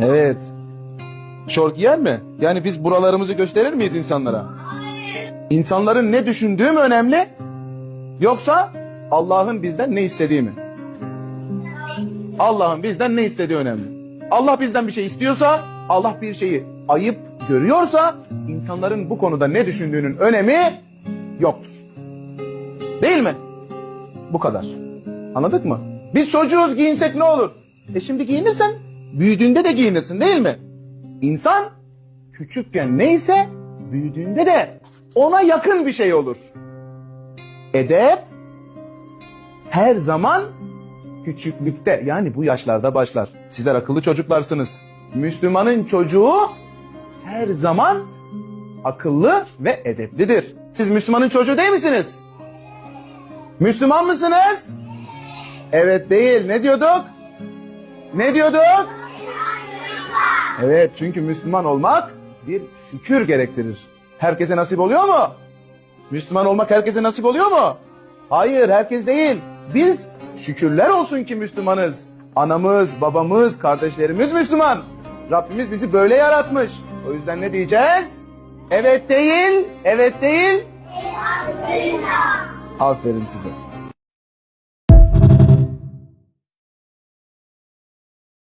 Evet. Şort giyer mi? Yani biz buralarımızı gösterir miyiz insanlara? İnsanların ne düşündüğü mü önemli? Yoksa Allah'ın bizden ne istediği mi? Allah'ın bizden ne istediği önemli. Allah bizden bir şey istiyorsa, Allah bir şeyi ayıp görüyorsa, insanların bu konuda ne düşündüğünün önemi yoktur. Değil mi? Bu kadar. Anladık mı? Biz çocuğuz giyinsek ne olur? E şimdi giyinirsen büyüdüğünde de giyinirsin değil mi? İnsan küçükken neyse büyüdüğünde de ona yakın bir şey olur. Edep her zaman küçüklükte yani bu yaşlarda başlar. Sizler akıllı çocuklarsınız. Müslümanın çocuğu her zaman akıllı ve edeplidir. Siz Müslümanın çocuğu değil misiniz? Müslüman mısınız? Evet değil. Ne diyorduk? Ne diyorduk? Evet çünkü Müslüman olmak bir şükür gerektirir. Herkese nasip oluyor mu? Müslüman olmak herkese nasip oluyor mu? Hayır herkes değil. Biz şükürler olsun ki Müslümanız. Anamız, babamız, kardeşlerimiz Müslüman. Rabbimiz bizi böyle yaratmış. O yüzden ne diyeceğiz? Evet değil, evet değil. Aferin size.